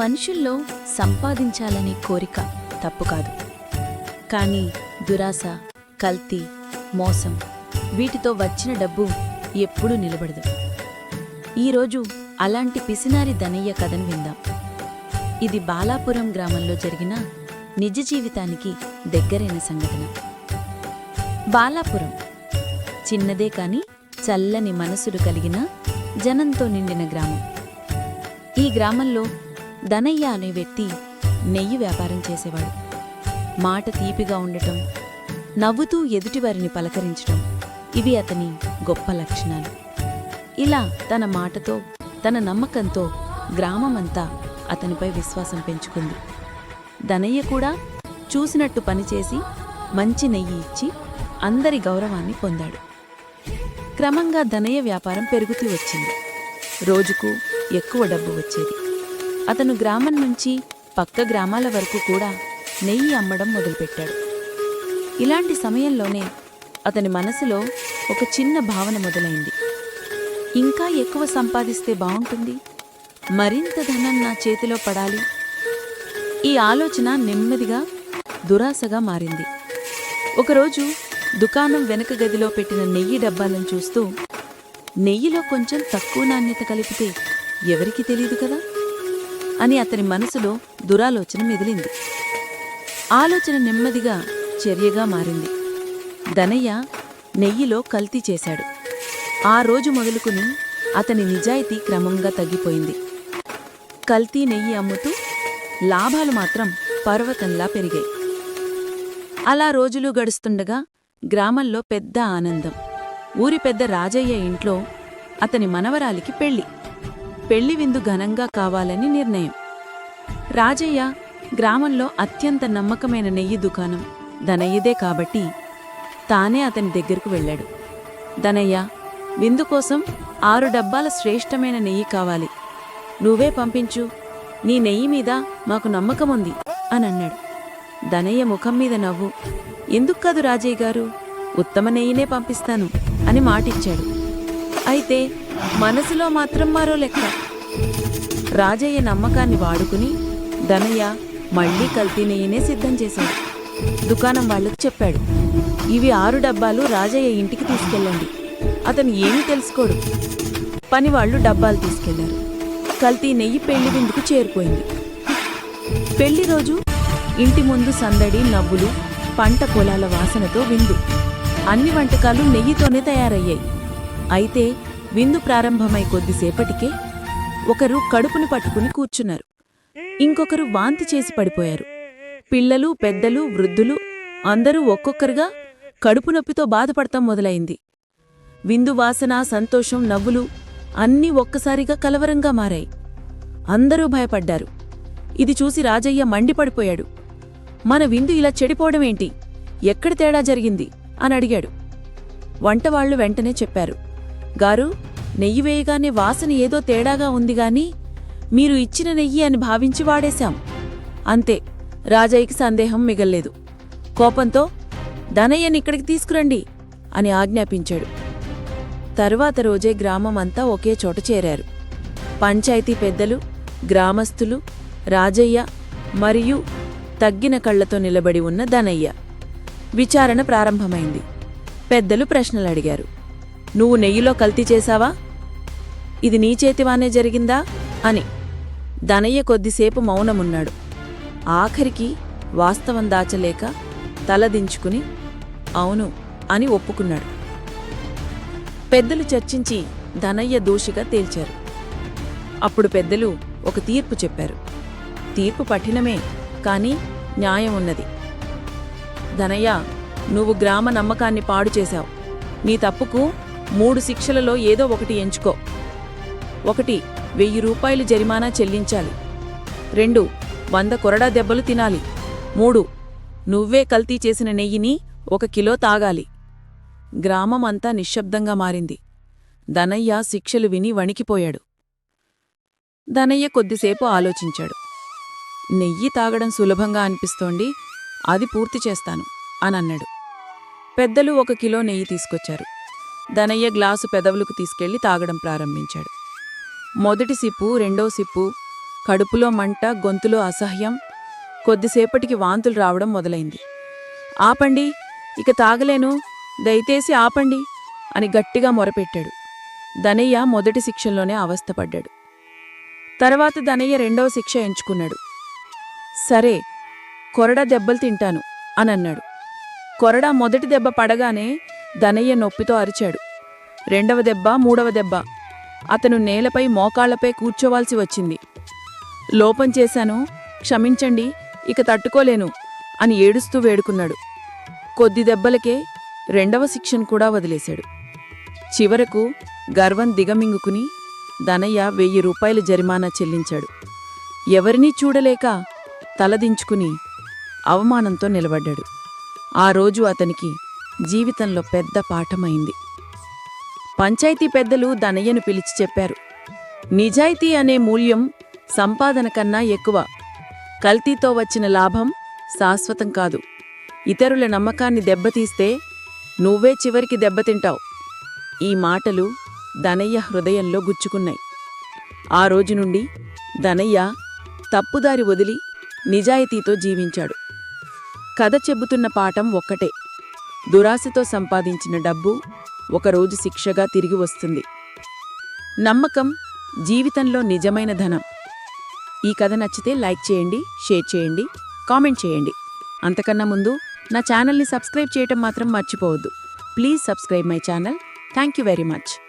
మనుషుల్లో సంపాదించాలనే కోరిక తప్పు కాదు. కానీ దురాశ కల్తీ మోసం వీటితో వచ్చిన డబ్బు ఎప్పుడూ నిలబడదు. ఈరోజు అలాంటి పిసినారి ధనయ్య కథను విందాం. ఇది బాలాపురం గ్రామంలో జరిగిన నిజ జీవితానికి దగ్గరైన సంఘటన. బాలాపురం చిన్నదే కాని చల్లని మనసులు కలిగిన జనంతో నిండిన గ్రామం. ఈ గ్రామంలో ధనయ్య అనే వ్యక్తి నెయ్యి వ్యాపారం చేసేవాడు. మాట తీపిగా ఉండటం నవ్వుతూ ఎదుటివారిని పలకరించటం ఇవి అతని గొప్ప లక్షణాలు. ఇలా తన మాటతో తన నమ్మకంతో గ్రామమంతా అతనిపై విశ్వాసం పెంచుకుంది. ధనయ్య కూడా చూసినట్టు పనిచేసి మంచి నెయ్యి ఇచ్చి అందరి గౌరవాన్ని పొందాడు. క్రమంగా ధనయ్య వ్యాపారం పెరుగుతూ వచ్చింది. రోజుకు ఎక్కువ డబ్బు వచ్చేది. అతను గ్రామం నుంచి పక్క గ్రామాల వరకు కూడా నెయ్యి అమ్మడం మొదలుపెట్టాడు. ఇలాంటి సమయంలోనే అతని మనసులో ఒక చిన్న భావన మొదలైంది. ఇంకా ఎక్కువ సంపాదిస్తే బాగుంటుంది? మరింత ధనం నా చేతిలో పడాలి? ఈ ఆలోచన నెమ్మదిగా దురాశగా మారింది. ఒకరోజు దుకాణం వెనక గదిలో పెట్టిన నెయ్యి డబ్బాలను చూస్తూ నెయ్యిలో కొంచెం తక్కువ నాణ్యత కలిపితే ఎవరికి తెలియదు కదా? అని అతని మనసులో దురాలోచన మెదిలింది. ఆలోచన నెమ్మదిగా చర్యగా మారింది. ధనయ్య నెయ్యిలో కల్తీ చేశాడు. ఆ రోజు మొదలుకుని అతని నిజాయితీ క్రమంగా తగ్గిపోయింది. కల్తీ నెయ్యి అమ్ముతూ లాభాలు మాత్రం పర్వతంలా పెరిగాయి. అలా రోజులు గడుస్తుండగా గ్రామంలో పెద్ద ఆనందం. ఊరి పెద్ద రాజయ్య ఇంట్లో అతని మనవరాలికి పెళ్ళి పెళ్ళి విందు ఘనంగా కావాలని నిర్ణయం. రాజయ్య గ్రామంలో అత్యంత నమ్మకమైన నెయ్యి దుకాణం. ధనయ్యదే కాబట్టి తానే అతని దగ్గరకు వెళ్ళాడు. ధనయ్య విందు కోసం ఆరు డబ్బాల శ్రేష్టమైన నెయ్యి కావాలి. నువ్వే పంపించు. నీ నెయ్యి మీద మాకు నమ్మకముంది అని అన్నాడు ధనయ్య ముఖం మీద నవ్వు. ఎందుకు కాదు రాజయ్య గారు? ఉత్తమ నెయ్యినే పంపిస్తాను అని మాటిచ్చాడు. అయితే మనసులో మాత్రం మరో లెక్క. రాజయ్య నమ్మకాన్ని వాడుకుని ధనయ్య మళ్ళీ కల్తీ నెయ్యినే సిద్ధం చేశాడు. దుకాణం వాళ్ళకు చెప్పాడు. ఇవి ఆరు డబ్బాలు రాజయ్య ఇంటికి తీసుకెళ్ళండి. అతను ఏమీ తెలుసుకోడు. పనివాళ్ళు డబ్బాలు తీసుకెళ్ళారు. కల్తీ నెయ్యి పెళ్ళి విందుకు చేరిపోయింది పెళ్ళి రోజు ఇంటి ముందు సందడి నవ్వులు పంట పొలాల వాసనతో విందు. అన్ని వంటకాలు నెయ్యితోనే తయారయ్యాయి. అయితే విందు ప్రారంభమై కొద్దిసేపటికే ఒకరు కడుపుని పట్టుకుని కూర్చున్నారు. ఇంకొకరు వాంతి చేసి పడిపోయారు. పిల్లలు పెద్దలు వృద్ధులు అందరూ ఒక్కొక్కరుగా కడుపు నొప్పితో బాధపడటం మొదలైంది. విందు వాసన సంతోషం నవ్వులు అన్నీ ఒక్కసారిగా కలవరంగా మారాయి. అందరూ భయపడ్డారు. ఇది చూసి రాజయ్య మండిపడిపోయాడు. మన విందు ఇలా చెడిపోవడమేంటి ఎక్కడ తేడా జరిగింది? అని అడిగాడు. వంటవాళ్ళు వెంటనే చెప్పారు. గారు నెయ్యి వేయగానే వాసన ఏదో తేడాగా ఉంది గాని మీరు ఇచ్చిన నెయ్యి అని భావించి వాడేశాం. అంతే రాజయ్యకి సందేహం మిగల్లేదు. కోపంతో ధనయ్యని ఇక్కడికి తీసుకురండి అని ఆజ్ఞాపించాడు. తరువాత రోజే గ్రామం అంతా ఒకే చోట చేరారు. పంచాయతీ పెద్దలు గ్రామస్తులు రాజయ్య మరియు తగ్గిన కళ్ళతో నిలబడి ఉన్న ధనయ్య. విచారణ ప్రారంభమైంది. పెద్దలు ప్రశ్నలు అడిగారు. నువ్వు నెయ్యిలో కల్తీ చేశావా? ఇది నీ చేతివానే జరిగిందా? అని. దనయ్య కొద్దిసేపు మౌనమున్నాడు. ఆఖరికి వాస్తవం దాచలేక తలదించుకుని అవును అని ఒప్పుకున్నాడు. పెద్దలు చర్చించి ధనయ్య దోషిగా తేల్చారు. అప్పుడు పెద్దలు ఒక తీర్పు చెప్పారు. తీర్పు పఠినమే కాని న్యాయం ఉన్నది. ధనయ్య నువ్వు గ్రామ నమ్మకాన్ని పాడు చేశావు. నీ తప్పుకు మూడు శిక్షలలో ఏదో ఒకటి ఎంచుకో. ఒకటి వెయ్యి రూపాయలు జరిమానా చెల్లించాలి. రెండు వంద కొరడా దెబ్బలు తినాలి. మూడు నువ్వే కల్తీ చేసిన నెయ్యిని ఒక కిలో తాగాలి. గ్రామం అంతా నిశ్శబ్దంగా మారింది. దనయ్య శిక్షలు విని వణికిపోయాడు. దనయ్య కొద్దిసేపు ఆలోచించాడు. నెయ్యి తాగడం సులభంగా అనిపిస్తోంది అది పూర్తి చేస్తాను అనన్నాడు. పెద్దలు ఒక కిలో నెయ్యి తీసుకొచ్చారు. ధనయ్య గ్లాసు పెదవులకు తీసుకెళ్ళి తాగడం ప్రారంభించాడు. మొదటి సిప్పు రెండో సిప్పు కడుపులో మంట గొంతులో అసహ్యం కొద్దిసేపటికి వాంతులు రావడం మొదలైంది. ఆపండి ఇక తాగలేను దయచేసి ఆపండి అని గట్టిగా మొరపెట్టాడు. ధనయ్య మొదటి శిక్షలోనే అవస్థపడ్డాడు. తర్వాత ధనయ్య రెండవ శిక్ష ఎంచుకున్నాడు. సరే కొరడా దెబ్బలు తింటాను అని అన్నాడు కొరడ మొదటి దెబ్బ పడగానే ధనయ్య నొప్పితో అరిచాడు. రెండవ దెబ్బ మూడవ దెబ్బ. అతను నేలపై మోకాళ్ళపై కూర్చోవాల్సి వచ్చింది. లోపం చేశాను. క్షమించండి ఇక తట్టుకోలేను అని ఏడుస్తూ వేడుకున్నాడు. కొద్ది దెబ్బలకే రెండవ శిక్షను కూడా వదిలేశాడు. చివరకు గర్వం దిగమింగుకుని ధనయ్య వెయ్యి రూపాయల జరిమానా చెల్లించాడు. ఎవరినీ చూడలేక తలదించుకుని అవమానంతో నిలబడ్డాడు. ఆ రోజు అతనికి జీవితంలో పెద్ద పాఠమైంది. పంచాయతీ పెద్దలు ధనయ్యను పిలిచి చెప్పారు. నిజాయితీ అనే మూల్యం సంపాదన కన్నా ఎక్కువ. కల్తీతో వచ్చిన లాభం శాశ్వతం కాదు. ఇతరుల నమ్మకాన్ని దెబ్బతీస్తే నువ్వే చివరికి దెబ్బతింటావు. ఈ మాటలు ధనయ్య హృదయంలో గుచ్చుకున్నాయి. ఆ రోజు నుండి ధనయ్య తప్పుదారి వదిలి నిజాయితీతో జీవించాడు. కథ చెబుతున్న పాఠం ఒక్కటే. దురాశతో సంపాదించిన డబ్బు ఒకరోజు శిక్షగా తిరిగి వస్తుంది. నమ్మకం జీవితంలో నిజమైన ధనం. ఈ కథ నచ్చితే లైక్ చేయండి షేర్ చేయండి కామెంట్ చేయండి. అంతకన్నా ముందు నా ఛానల్ని సబ్స్క్రైబ్ చేయటం మాత్రం మర్చిపోవద్దు. Please subscribe my channel. Thank you very much.